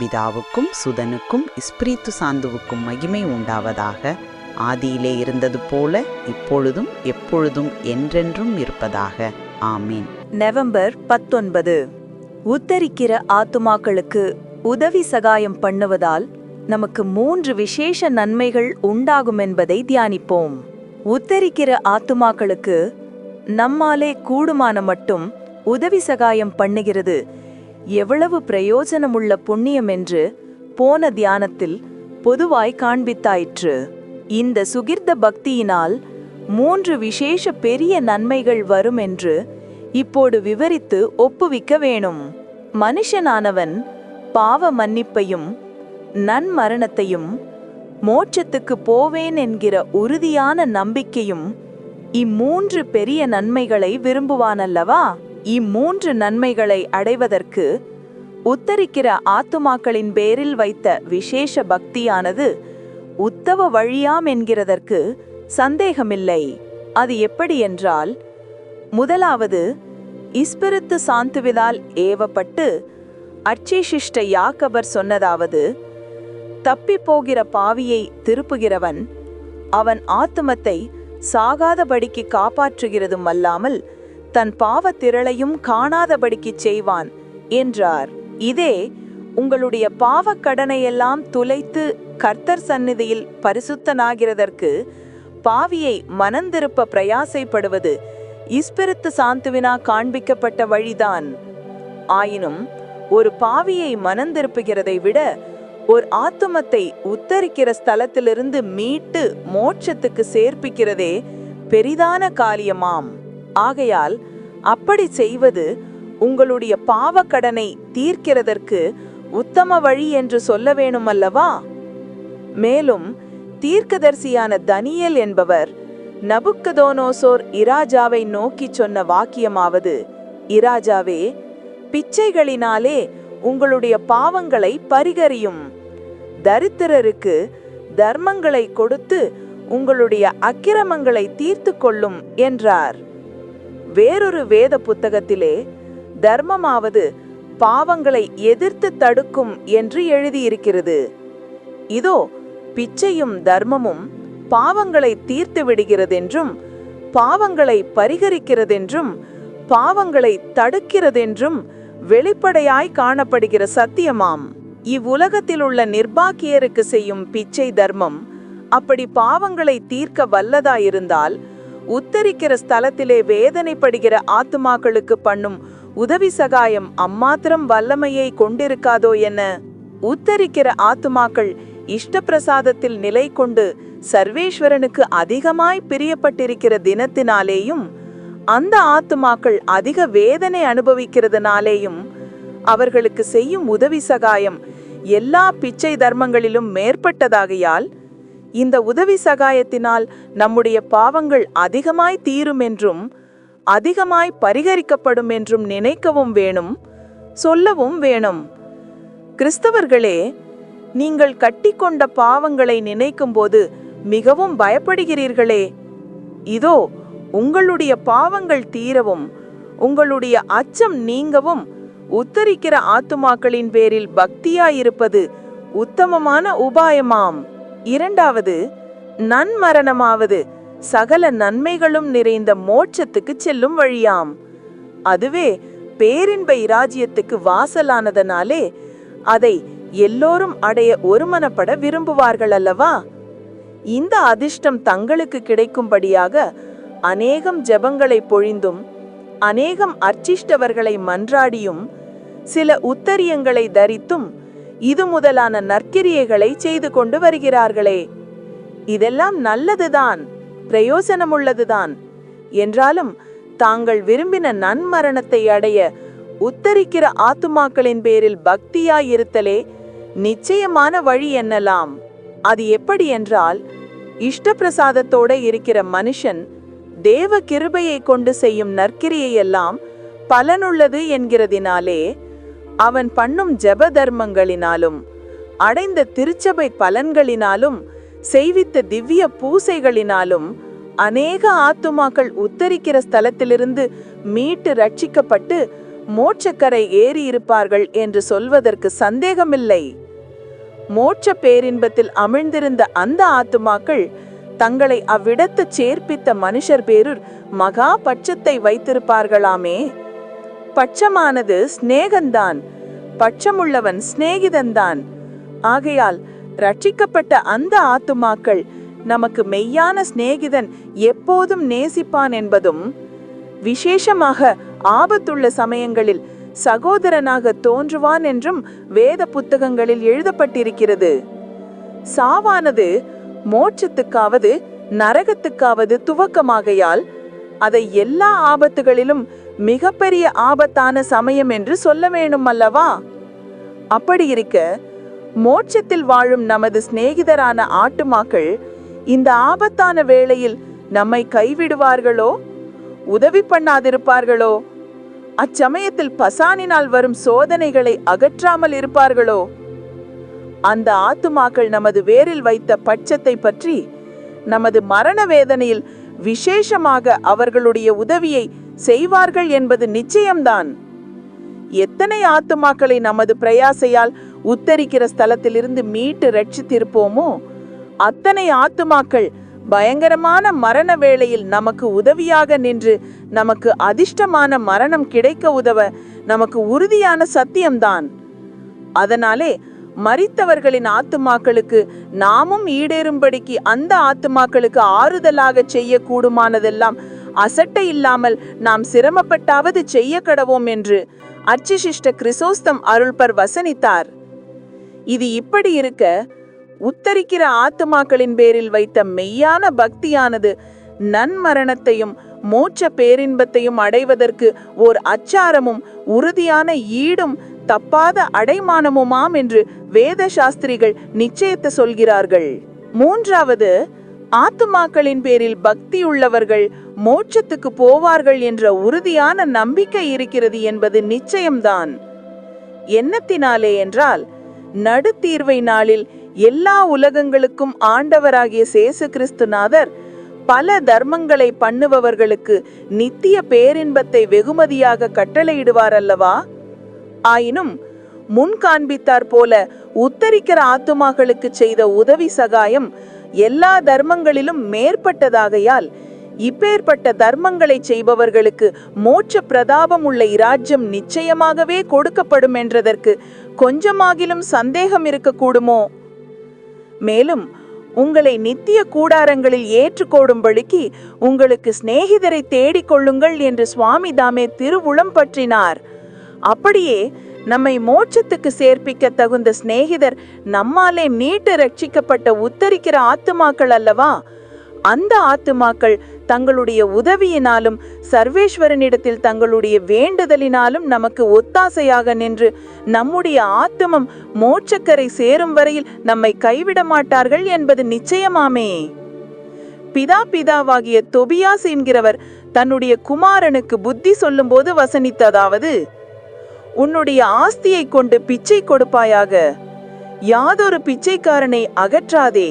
பிதாவுக்கும் சுதனுக்கும் இஸ்பிரித்து சாந்துவுக்கும் மகிமை உண்டாவதாக ஆதியிலே இருந்தது போல இப்பொழுதும் எப்பொழுதும் என்றென்றும் இருப்பதாக. ஆமீன். நவம்பர் பத்தொன்பது. உத்தரிக்கிற ஆத்துமாக்களுக்கு உதவி சகாயம் பண்ணுவதால் நமக்கு மூன்று விசேஷ நன்மைகள் உண்டாகும் என்பதை தியானிப்போம். உத்தரிக்கிற ஆத்துமாக்களுக்கு நம்மாலே கூடுமான மட்டும் உதவி சகாயம் பண்ணுகிறது. எவ்வளவு பிரயோஜனமுள்ள புண்ணியம் என்று போன தியானத்தில் பொதுவாய் காண்பித்தாயிற்று. இந்த சுகிர்த பக்தியினால் மூன்று விசேஷ பெரிய நன்மைகள் வரும் என்று இப்போது விவரித்து ஒப்புவிக்க வேணும். மனுஷனானவன் பாவ மன்னிப்பையும் நன்மரணத்தையும் மோட்சத்துக்கு போவேன் என்கிற உறுதியான நம்பிக்கையும் இம்மூன்று பெரிய நன்மைகளை விரும்புவானல்லவா? இம்மூன்று நன்மைகளை அடைவதற்கு உத்தரிக்கிற ஆத்துமாக்களின் பேரில் வைத்த விசேஷ பக்தியானது உத்தவ வழியாம் என்கிறதற்கு சந்தேகமில்லை. அது எப்படி என்றால் முதலாவது இஸ்பிரித்து சாந்துவிதால் ஏவப்பட்டு அச்சேஷிஷ்ட யாக்கபர் சொன்னதாவது தப்பி போகிற பாவியை திருப்புகிறவன் அவன் ஆத்துமத்தை சாகாதபடிக்கு காப்பாற்றுகிறதும் அல்லாமல் தன் பாவத்திரளையும் காணாதபடிக்கு செய்வான் என்றார். இதே உங்களுடைய பாவக்கடனையெல்லாம் துளைத்து கர்த்தர் சந்நிதியில் பரிசுத்தனாகிறதற்கு பாவியை மனந்திருப்ப பிரயாசைப்படுவது இஸ்பிரித்து சாந்துவினா காண்பிக்கப்பட்ட வழிதான். ஆயினும் ஒரு பாவியை மனந்திருப்புகிறதை விட ஒரு ஆத்துமத்தை உத்தரிக்கிற ஸ்தலத்திலிருந்து மீட்டு மோட்சத்துக்கு சேர்ப்பிக்கிறதே பெரிதான காரியமாம். ஆகையால் அப்படி செய்வது உங்களுடைய பாவக்கடனை தீர்க்கிறதற்கு உத்தம வழி என்று சொல்ல வேணுமல்லவா? மேலும் தீர்க்கதரிசியான தனியல் என்பவர் நபுக்கதோனோசோர் இராஜாவை நோக்கிச் சொன்ன வாக்கியமாவது இராஜாவே பிச்சைகளினாலே உங்களுடைய பாவங்களை பரிகரியும். தரித்திரருக்கு தர்மங்களை கொடுத்து உங்களுடைய அக்கிரமங்களை தீர்த்து கொள்ளும் என்றார். வேறொரு வேத புத்தகத்திலே தர்மமாவது பாவங்களை எதிர்த்து தடுக்கும் என்று எழுதியிருக்கிறது. இதோ பிச்சையும் தர்மமும் பாவங்களை தீர்த்து விடுகிறதென்றும் பாவங்களை பரிகரிக்கிறதென்றும் பாவங்களை தடுக்கிறதென்றும் வெளிப்படையாய் காணப்படுகிற சத்தியமாம். இவ்வுலகத்தில் உள்ள நிர்பாக்கியருக்கு செய்யும் பிச்சை தர்மம் அப்படி பாவங்களை தீர்க்க வல்லதாயிருந்தால் உத்தரிக்கிற ஸ்தலத்திலே வேதனைப்படுகிற ஆத்துமாக்களுக்கு பண்ணும் உதவி சகாயம் அம்மாத்திரம் வல்லமையை கொண்டிருக்காதோ என்ன உத்தரிக்கிற ஆத்துமாக்கள் இஷ்டப்பிரசாதத்தில் நிலை கொண்டு சர்வேஸ்வரனுக்கு அதிகமாய் பிரியப்பட்டிருக்கிற தினத்தினாலேயும் அந்த ஆத்துமாக்கள் அதிக வேதனை அனுபவிக்கிறதுனாலேயும் அவர்களுக்கு செய்யும் உதவி சகாயம் எல்லா பிச்சை தர்மங்களிலும் மேற்பட்டதாகையால் இந்த உதவி சகாயத்தினால் நம்முடைய பாவங்கள் அதிகமாய் தீரும் என்றும் அதிகமாய் பரிகரிக்கப்படும் என்றும் நினைக்கவும் வேணும் சொல்லவும் வேணும். கிறிஸ்தவர்களே நீங்கள் கட்டிக்கொண்ட பாவங்களை நினைக்கும்போது மிகவும் பயப்படுகிறீர்களே. இதோ உங்களுடைய பாவங்கள் தீரவும் உங்களுடைய அச்சம் நீங்கவும் உத்தரிக்கிற ஆத்துமாக்களின் பேரில் பக்தியாயிருப்பது உத்தமமான உபாயமாம். இரண்டாவது நன்மரணமாவது. சகல நன்மைகளும் நிறைந்த மோட்சத்துக்கு செல்லும் வழியாம். அதுவே பேரின்ப இராஜ்யத்துக்கு வாசலானதனாலே அதை எல்லோரும் அடைய ஒருமனப்பட விரும்புவார்கள் அல்லவா? இந்த அதிர்ஷ்டம் தங்களுக்கு கிடைக்கும்படியாக அநேகம் ஜபங்களை பொழிந்தும் அநேகம் அர்ச்சிஷ்டவர்களை மன்றாடியும் சில உத்தரியங்களை தரித்தும் இது முதலான நற்கிரியைகளை செய்து கொண்டு வருகிறார்களே. இதெல்லாம் நல்லதுதான் பிரயோசனமுள்ளதுதான். என்றாலும் தாங்கள் விரும்பின நன்மரணத்தை அடைய உத்தரிக்கிற ஆத்துமாக்களின் பேரில் பக்தியாயிருத்தலே நிச்சயமான வழி என்னலாம்? அது எப்படி என்றால் இஷ்டப்பிரசாதத்தோட இருக்கிற மனுஷன் தேவ கிருபையை கொண்டு செய்யும் நற்கிரியையெல்லாம் பலனுள்ளது என்கிறதினாலே அவன் பண்ணும் ஜெப தர்மங்களினாலும் அடைந்த திருச்சபை பலன்களினாலும் செய்வித்த திவ்ய பூசைகளினாலும் அநேக ஆத்துமாக்கள் உத்தரிக்கிற ஸ்தலத்திலிருந்து மீட்டு ரட்சிக்கப்பட்டு மோட்சக்கரை ஏறி இருப்பார்கள் என்று சொல்வதற்கு சந்தேகமில்லை. மோட்ச பேரின்பத்தில் அமிழ்ந்திருந்த அந்த ஆத்துமாக்கள் தங்களை அவ்விடத்து சேர்ப்பித்த மனுஷர் பேரூர் மகா பட்சத்தை வைத்திருப்பார்களாமே. பட்சமானது சிநேகந்தான். பட்சமுள்ளவன் சிநேகிதன்தான் ஆகையால் ரட்சிக்கப்பட்ட அந்த ஆத்துமாக்கள் நமக்கு மெய்யான சிநேகிதன் எப்போதும் நேசிப்பான் என்பதும் விசேஷமாக ஆபத்துள்ள சமயங்களில் சகோதரனாக தோன்றுவான் என்றும் வேத புத்தகங்களில் எழுதப்பட்டிருக்கிறது. சாவானது மோட்சத்துக்காவது நரகத்துக்காவது துவக்கமாகையால் அதை எல்லா ஆபத்துகளிலும் மிகப்பெரிய ஆபத்தான சமயம் என்று சொல்ல வேணும் அல்லவா அப்படி இருக்க மோட்சத்தில் வாழும் நமது சிநேகிதரான ஆட்டுமாக்கள் இந்த ஆபத்தான வேளையில் நம்மை கைவிடுவார்களோ? உதவி பண்ணாதிருப்பார்களோ? அச்சமயத்தில் பசானினால் வரும் சோதனைகளை அகற்றாமல் இருப்பார்களோ? அந்த ஆத்துமாக்கள் நமது வேரில் வைத்த பட்சத்தை பற்றி நமது மரண வேதனையில் விசேஷமாக அவர்களுடைய உதவியை செய்வார்கள் என்பது நிச்சயம்தான். எத்தனை ஆத்துமாக்களை நமது பிரயாசையால் உத்தரிக்கிற ஸ்தலத்திலிருந்து மீட்டு ரட்சித்திருப்போமோ அத்தனை ஆத்துமாக்கள் பயங்கரமான மரண வேளையில் நமக்கு உதவியாக நின்று நமக்கு அதிர்ஷ்டமான மரணம் கிடைக்க உதவ நமக்கு உறுதியான சத்தியம்தான். அதனாலே மறித்தவர்களின் ஆத்துமாக்களுக்கு நாமும் ஈடேறும்படிக்கு அந்த ஆத்துமாக்களுக்கு ஆறுதலாக செய்யக்கூடுமானதெல்லாம் அசட்டை இல்லாமல் நாம் சிரமப்பட்டாவது செய்ய கடவோம் என்று அர்ச்சிசிஷ்ட கிறிசோஸ்தம் அருள்பர் வசனித்தார். இது இப்படி இருக்க உத்தரிக்கிற ஆத்துமாக்களின் பேரில் வைத்த மெய்யான பக்தியானது நன்மரணத்தையும் மோட்ச பேரின்பத்தையும் அடைவதற்கு ஓர் அச்சாரமும் உறுதியான ஈடும் தப்பாத அடைமானமுமாம் என்று வேத சாஸ்திரிகள் நிச்சயத்தை சொல்கிறார்கள். மூன்றாவது ஆத்துமாக்களின் பேரில் பக்தி உள்ளவர்கள் மோட்சத்துக்கு போவார்கள் என்ற உறுதியான நம்பிக்கை இருக்கிறது என்பது நிச்சயம்தான். எண்ணத்தினாலே என்றால் நடுத்தீர்வை நாளில் எல்லா உலகங்களுக்கும் ஆண்டவராகிய சேசு கிறிஸ்துநாதர் பல தர்மங்களை பண்ணுபவர்களுக்கு நித்திய பேரின்பத்தை வெகுமதியாக கட்டளையிடுவார் அல்லவா ஆயினும் முன் காண்பித்தார் போல உத்தரிக்கிற ஆத்துமாக்களுக்கு செய்த உதவி சகாயம் எல்லா தர்மங்களிலும் மேற்பட்டதாகையால் இப்பேற்பட்ட தர்மங்களை செய்பவர்களுக்கு மோட்ச பிரதாபம் உள்ள இராஜ்யம் நிச்சயமாகவே கொடுக்கப்படும் என்றதற்கு கொஞ்சமாகிலும் சந்தேகம் இருக்கக்கூடுமோ? மேலும் உங்களை நித்திய கூடாரங்களில் ஏற்றுக்கோடும்படிக்கு உங்களுக்கு சிநேகிதரை தேடிக்கொள்ளுங்கள் என்று சுவாமி தாமே திருவுளம் பற்றினார். அப்படியே நம்மை மோட்சத்துக்கு சேர்ப்பிக்க தகுந்த சிநேகிதர் நம்மாலே மீட்டு ரட்சிக்கப்பட்ட உத்தரிக்கிற ஆத்துமாக்கள் அல்லவா? அந்த ஆத்துமாக்கள் தங்களுடைய உதவியினாலும் சர்வேஸ்வரனிடத்தில் தங்களுடைய வேண்டுதலினாலும் நமக்கு ஒத்தாசையாக நின்று நம்முடைய ஆத்துமம் மோட்சக்கரை சேரும் வரையில் நம்மை கைவிட மாட்டார்கள் என்பது நிச்சயமாமே. பிதா பிதாவாகிய தொபியாஸ் என்கிறவர் தன்னுடைய குமாரனுக்கு புத்தி சொல்லும்போது வசனித்ததாவது உன்னுடைய ஆஸ்தியை கொண்டு பிச்சை கொடுப்பாயாக. யாதொரு பிச்சைக்காரனை அகற்றாதே.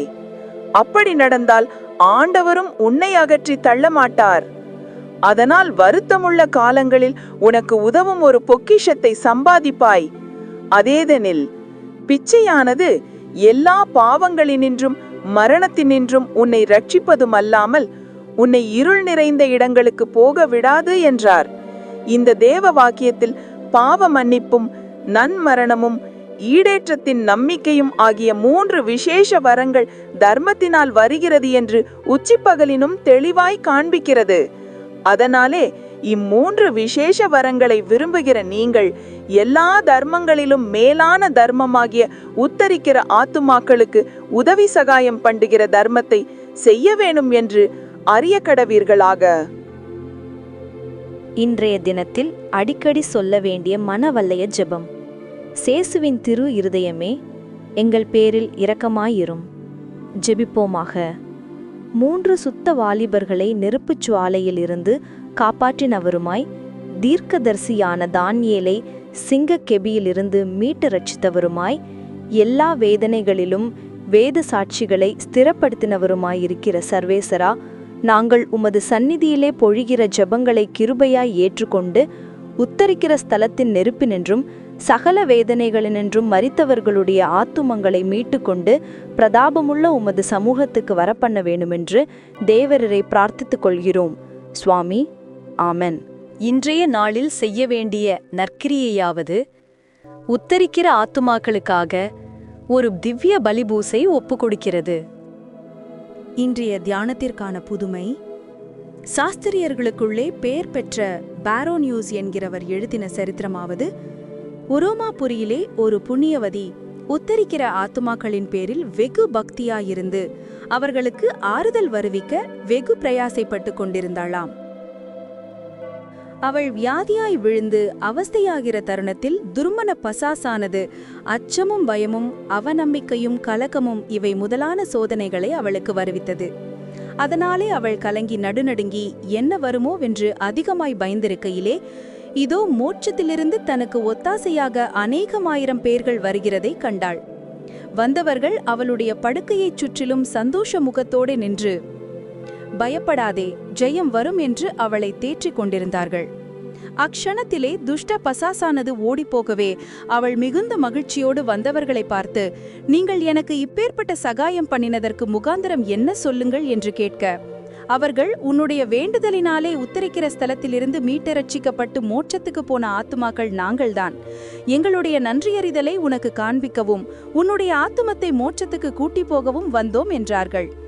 அப்படி நடந்தால் ஆண்டவரும் உன்னை அகற்றி தள்ள மாட்டார் அதனால் வருத்தமுள்ள காலங்களில் உனக்கு உதவும் ஒரு பொக்கிஷத்தை சம்பாதிப்பாய். அதேதெனில் பிச்சையானது எல்லா பாவங்களினின்றும் மரணத்தினின்றும் உன்னை ரட்சிப்பதும் அல்லாமல் உன்னை இருள் நிறைந்த இடங்களுக்கு போக விடாது என்றார். இந்த தேவ வாக்கியத்தில் பாவ மன்னிப்பும் நன்மரணமும் ஈடேற்றத்தின் நம்பிக்கையும் ஆகிய மூன்று விசேஷ வரங்கள் தர்மத்தினால் வருகிறது என்று உச்சிப்பகலினும் தெளிவாய் காண்பிக்கிறது. அதனாலே இம்மூன்று விசேஷ வரங்களை விரும்புகிற நீங்கள் எல்லா தர்மங்களிலும் மேலான தர்மமாகிய உத்தரிக்கிற ஆத்துமாக்களுக்கு உதவி சகாயம் பண்ணுகிற தர்மத்தை செய்ய வேணும் என்று அறிய கடவீர்களாக. இன்றைய தினத்தில் அடிக்கடி சொல்ல வேண்டிய மனவல்லைய ஜெபம். சேசுவின் திரு இருதயமே எங்கள் பேரில் இரக்கமாயிரும். ஜெபிப்போமாக. மூன்று சுத்த வாலிபர்களை நெருப்புச் சுவாலையிலிருந்து காப்பாற்றினவருமாய் தீர்க்கதரிசியான தானியேலை சிங்க கெபியிலிருந்து மீட்டு ரட்சித்தவருமாய் எல்லா வேதனைகளிலும் வேத சாட்சிகளை ஸ்திரப்படுத்தினவருமாயிருக்கிற சர்வேசரா நாங்கள் உமது சந்நிதியிலே பொழிகிற ஜபங்களை கிருபையாய் ஏற்றுக்கொண்டு உத்தரிக்கிற ஸ்தலத்தின் நெருப்பினின்றும் சகல வேதனைகளினின்றும் மரித்தவர்களுடைய ஆத்துமங்களை மீட்டுக்கொண்டு பிரதாபமுள்ள உமது சமூகத்துக்கு வரப்பண்ண வேண்டுமென்று தேவரரை பிரார்த்தித்துக் கொள்கிறோம். சுவாமி ஆமன். இன்றைய நாளில் செய்ய வேண்டிய நற்கிரியையாவது உத்தரிக்கிற ஆத்துமாக்களுக்காக ஒரு திவ்ய பலிபூசை ஒப்புக்கொடுக்கிறது. இன்றைய தியானத்திற்கான புதுமை சாஸ்திரியர்களுக்குள்ளே பெயர் பெற்ற பாரோனியூஸ் என்கிறவர் எழுதின சரித்திரமாவது உரோமாபுரியிலே ஒரு புண்ணியவதி உத்தரிக்கிற ஆத்துமாக்களின் பேரில் வெகு பக்தியாயிருந்து அவர்களுக்கு ஆறுதல் வருவிக்க வெகு பிரயாசைப்பட்டு கொண்டிருந்தாளாம். அவள் வியாதியாய் விழுந்து அவஸ்தையாகிற தருணத்தில் துர்மன பசாசானது அச்சமும் பயமும் அவநம்பிக்கையும் கலக்கமும் இவை முதலான சோதனைகளை அவளுக்கு வருவித்தது. அதனாலே அவள் கலங்கி நடுநடுங்கி என்ன வருமோ? என்று அதிகமாய் பயந்திருக்கையிலே இதோ மோட்சத்திலிருந்து தனக்கு ஒத்தாசையாக அநேகமாயிரம் பேர்கள் வருகிறதை கண்டாள். வந்தவர்கள் அவளுடைய படுக்கையைச் சுற்றிலும் சந்தோஷ முகத்தோடு நின்று பயப்படாதே ஜெயம் வரும் என்று அவளை தேற்றிக் கொண்டிருந்தார்கள். அக்ஷணத்திலே துஷ்ட பசாசானது ஓடிப்போகவே அவள் மிகுந்த மகிழ்ச்சியோடு வந்தவர்களை பார்த்து நீங்கள் எனக்கு இப்பேற்பட்ட சகாயம் பண்ணினதற்கு முகாந்திரம் என்ன சொல்லுங்கள்? என்று கேட்க அவர்கள் உன்னுடைய வேண்டுதலினாலே உத்தரிக்கிற ஸ்தலத்திலிருந்து மீட்டரட்சிக்கப்பட்டு மோட்சத்துக்கு போன ஆத்துமாக்கள் நாங்கள்தான். எங்களுடைய நன்றியறிதலை உனக்கு காண்பிக்கவும் உன்னுடைய ஆத்துமத்தை மோட்சத்துக்கு கூட்டி போகவும் வந்தோம் என்றார்கள்.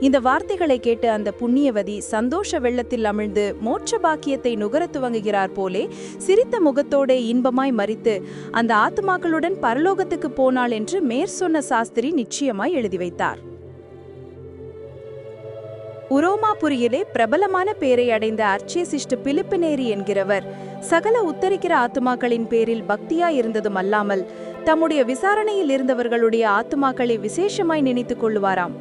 இந்த வார்த்தைகளை கேட்டு அந்த புண்ணியவதி சந்தோஷ வெள்ளத்தில் அமிழ்ந்து மோட்ச பாக்கியத்தை நுகர துவங்குகிறார் போலே சிரித்த முகத்தோடே இன்பமாய் மறித்து அந்த ஆத்துமாக்களுடன் பரலோகத்துக்கு போனாள் என்று மேற் சொன்ன சாஸ்திரி நிச்சயமாய் எழுதி வைத்தார். உரோமாபுரியிலே பிரபலமான பேரை அடைந்த அர்ச்சேசிஷ்ட பிலிப்பினேரி என்கிறவர் சகல உத்தரிக்கிற ஆத்துமாக்களின் பேரில் பக்தியாய் இருந்ததும் அல்லாமல் தம்முடைய விசாரணையில் இருந்தவர்களுடைய ஆத்துமாக்களை விசேஷமாய் நினைத்துக் கொள்ளுவாராம்.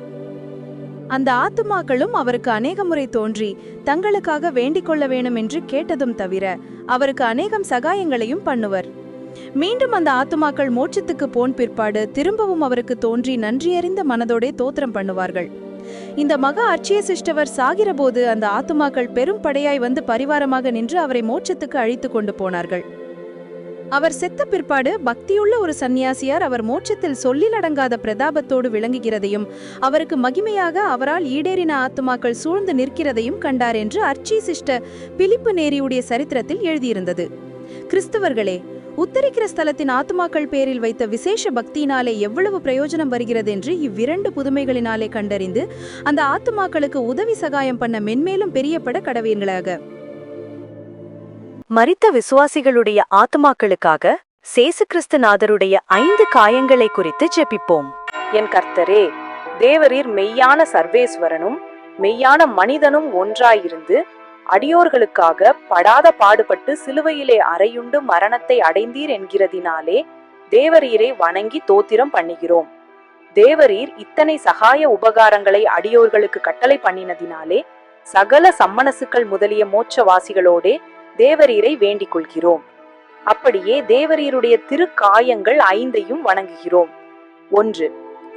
அந்த ஆத்துமாக்களும் அவருக்கு அநேக முறை தோன்றி தங்களுக்காக வேண்டிக் கொள்ள வேணும் என்று கேட்டதும் தவிர அவருக்கு அநேகம் சகாயங்களையும் பண்ணுவர். மீண்டும் அந்த ஆத்துமாக்கள் மோட்சத்துக்கு போன் பிற்பாடு திரும்பவும் அவருக்கு தோன்றி நன்றியறிந்த மனதோடே தோத்திரம் பண்ணுவார்கள். இந்த மகா அட்சிய சிஷ்டவர் சாகிறபோது அந்த ஆத்துமாக்கள் பெரும் படையாய் வந்து பரிவாரமாக நின்று அவரை மோட்சத்துக்கு அழைத்து கொண்டு போனார்கள். அவர் செத்த பிற்பாடு பக்தியுள்ள ஒரு சந்நியாசியார் அவர் மோட்சத்தில் சொல்லிலடங்காத பிரதாபத்தோடு விளங்குகிறதையும் அவருக்கு மகிமையாக அவரால் ஈடேறின ஆத்துமாக்கள் சூழ்ந்து நிற்கிறதையும் கண்டார் என்று அர்ச்சி சிஷ்ட பிலிப்பு நேரியுடைய சரித்திரத்தில் எழுதியிருந்தது. கிறிஸ்தவர்களே உத்தரிக்கிற ஸ்தலத்தின் ஆத்துமாக்கள் பேரில் வைத்த விசேஷ பக்தியினாலே எவ்வளவு பிரயோஜனம் வருகிறது என்று இவ்விரண்டு புதுமைகளினாலே கண்டறிந்து அந்த ஆத்துமாக்களுக்கு உதவி சகாயம் பண்ண மென்மேலும் பெரியப்பட கடவீர்களாக. மரித்த விசுவாசிகளுடைய ஆத்துமாக்களுக்காக சேசு கிறிஸ்துநாதருடைய ஐந்து காயங்களை குறித்து ஜெபிப்போம். என் கர்த்தரே தேவரீர் மெய்யான சர்வேஸ்வரனும் மெய்யான மனிதனும் ஒன்றாயிருந்து அடியோர்களுக்காக படாத பாடுபட்டு சிலுவையிலே அறையுண்டு மரணத்தை அடைந்தீர் என்கிறதினாலே தேவரீரை வணங்கி தோத்திரம் பண்ணுகிறோம். தேவரீர் இத்தனை சகாய உபகாரங்களை அடியோர்களுக்கு கட்டளை பண்ணினதினாலே சகல சம்மனசுக்கள் முதலிய மோட்சவாசிகளோடே தேவரீரை வேண்டிக் கொள்கிறோம். அப்படியே தேவரீருடைய திருக்காயங்கள் ஐந்தையும் வணங்குகிறோம். ஒன்று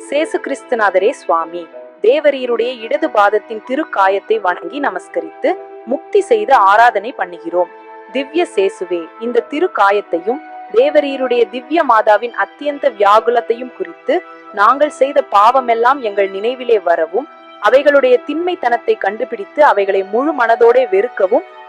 சேசு கிறிஸ்துநாதரே சுவாமி தேவரீருடைய இடது பாதத்தின் திருக்காயத்தை வணங்கி நமஸ்கரித்து முக்தி செய்து ஆராதனை பண்ணுகிறோம். திவ்ய சேசுவே இந்த திருக்காயத்தையும் தேவரீருடைய திவ்ய மாதாவின் அத்தியந்த வியாகுலத்தையும் குறித்து நாங்கள் செய்த பாவமெல்லாம் எங்கள் நினைவிலே வரவும் அவைகளுடைய திண்மைத்தனத்தை கண்டுபிடித்து அவைகளை முழு மனதோட வெறுக்கவும்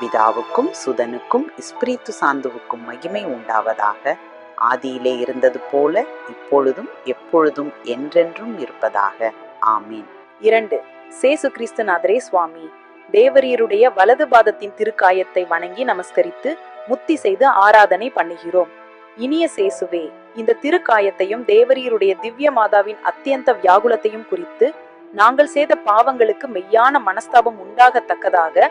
பிதாவுக்கும் சுதனுக்கும் இஸ்பிரித்து சாந்துவுக்கும் மகிமை உண்டாவதாக ஆதியிலே இருந்தது போல இப்பொழுதும் எப்பொழுதும் என்றென்றும் இருப்பதாக. ஆமீன். இரண்டு சேசு கிறிஸ்து கிறிஸ்துநாதரே சுவாமி தேவரீருடைய வலது பாதத்தின் திருக்காயத்தை வணங்கி நமஸ்கரித்து முத்தி செய்து ஆராதனை பண்ணுகிறோம். இனிய சேசுவே இந்த திருக்காயத்தையும் தேவரீருடைய திவ்ய மாதாவின் அத்தியந்த வியாகுலத்தையும் குறித்து நாங்கள் செய்த பாவங்களுக்கு மெய்யான மனஸ்தாபம் உண்டாகத்தக்கதாக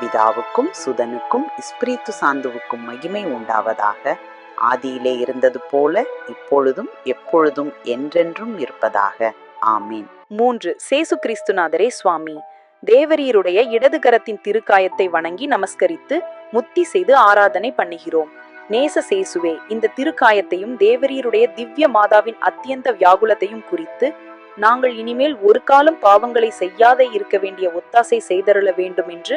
பிதாவுக்கும் சுதனுக்கும் இஸ்பிரித்து சாந்துவுக்கும் மகிமை உண்டாவதாக ஆதியிலே இருந்தது போல இப்பொழுதும் எப்பொழுதும் என்றென்றும் இருப்பதாக. ஆமீன். மூன்று சேசு கிறிஸ்துநாதரே சுவாமி தேவரீருடைய இடது கரத்தின் திருக்காயத்தை வணங்கி நமஸ்கரித்து முத்தி செய்து ஆராதனை பண்ணுகிறோம். நேச சேசுவே இந்த திருக்காயத்தையும் தேவரீருடைய திவ்ய மாதாவின் அத்தியந்த வியாகுலத்தையும் குறித்து நாங்கள் இனிமேல் ஒரு காலம் பாவங்களை செய்யாத இருக்க வேண்டிய ஒத்தாசை செய்தருள வேண்டும் என்று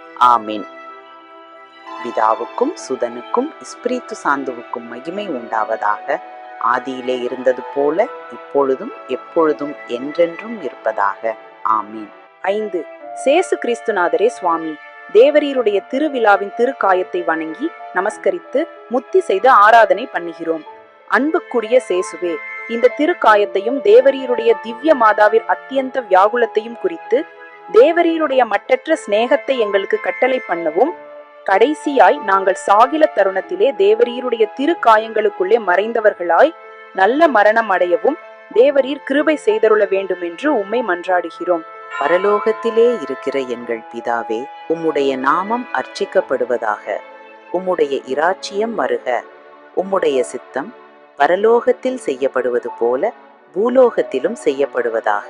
ஆமீன். பிதாவுக்கும் சுதனுக்கும் இஸ்பிரித்து சாந்துவுக்கும் மகிமை உண்டாவதாக ஆதியிலே இருந்தது போல இப்பொழுதும் எப்பொழுதும் என்றென்றும் இருப்பதாக. ஆமீன். ஐந்து. சேசு கிறிஸ்துநாதரே சுவாமி தேவரீருடைய திருவிழாவின் திருக்காயத்தை வணங்கி நமஸ்கரித்து முத்தி செய்து ஆராதனை பண்ணுகிறோம். அன்புக்குரிய சேசுவே இந்த திருக்காயத்தையும் தேவரீருடைய திவ்ய மாதாவின் அத்தியந்த வியாகுலத்தையும் குறித்து தேவரீருடைய மட்டற்ற சிநேகத்தை எங்களுக்கு கட்டளை பண்ணவும் கடைசியாய் நாங்கள் சாகில தருணத்திலே தேவரீருடைய திருக்காயங்களுக்குள்ளே மறைந்தவர்களாய் நல்ல மரணம் அடையவும் தேவரீர் கிருபை செய்தருள வேண்டும் என்று உம்மை மன்றாடுகிறோம். பரலோகத்திலே இருக்கிற எங்கள் பிதாவே உம்முடைய நாமம் அர்ச்சிக்கப்படுவதாக உம்முடைய இராச்சியம் வருக உம்முடைய சித்தம் பரலோகத்தில் செய்யப்படுவது போல பூலோகத்திலும் செய்யப்படுவதாக.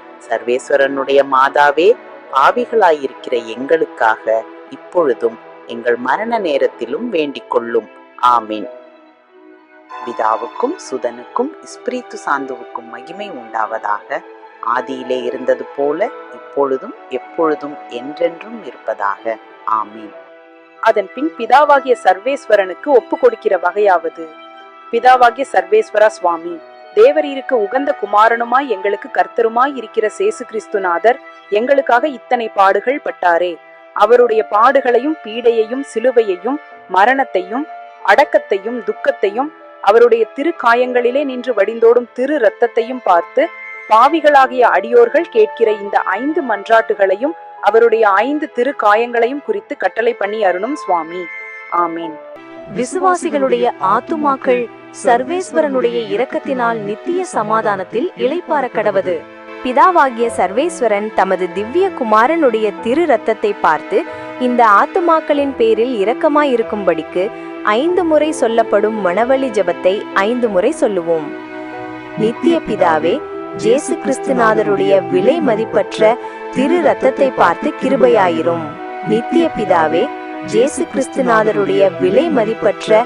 சர்வேஸ்வரனுடைய மாதாவே பாவிகளாயிருக்கிற எங்களுக்காக இப்பொழுதும் எங்கள் மரண நேரத்திலும் வேண்டிக் கொள்ளும். ஆமீன். பிதாவுக்கும் சுதனுக்கும் இஸ்பிரித்து சாந்துவுக்கும் மகிமை உண்டாவதாக ஆதியிலே இருந்தது போல இப்பொழுதும் எப்பொழுதும் என்றென்றும் இருப்பதாக. ஆமீன். அதன் பின் பிதாவாகிய சர்வேஸ்வரனுக்கு ஒப்பு கொடுக்கிற வகையாவது? பிதாவாகிய சர்வேஸ்வரா சுவாமி தேவரீருக்கு உகந்த குமாரனுமாய் எங்களுக்கு கர்த்தருமாய் இருக்கிற சேசு கிறிஸ்துநாதர் எங்களுக்காக இத்தனை பாடுகள் பட்டாரே. அவருடைய பாடுகளையும் பீடையையும் சிலுவையையும் மரணத்தையும் அடக்கத்தையும் துக்கத்தையும் அவருடைய திரு காயங்களிலே நின்று வடிந்தோடும் திரு ரத்தத்தையும் பார்த்து பாவிகளாகிய அடியோர்கள் கேட்கிற இந்த ஐந்து மன்றாட்டுகளையும் அவருடைய ஐந்து திரு காயங்களையும் குறித்து கட்டளை பண்ணி அருணும் சுவாமி. ஆமீன். விசுவாசிகளுடைய ஆத்துமாக்கள் சர்வேஸ்வரனுடைய இரக்கத்தினால் நித்திய சமாதானத்தில் இளைப்பார கடவது. பிதாவாகிய சர்வேஸ்வரன் தமது திவ்ய குமாரனுடைய திரு ரத்தத்தை பார்த்து இந்த ஆத்துமாக்களின் பேரில் இரக்கமாயிருக்கும்படிக்கு ஐந்து முறை சொல்லப்படும் மணவழி ஜெபத்தை ஐந்து முறை சொல்லுவோம். நித்திய பிதாவே ஜேசு கிறிஸ்துநாதருடைய விலை மதிப்பற்ற திரு ரத்தத்தை பார்த்து கிருபையாயிரும். நித்திய பிதாவே ஜேசு கிறிஸ்துநாதருடைய விலை மதிப்பற்ற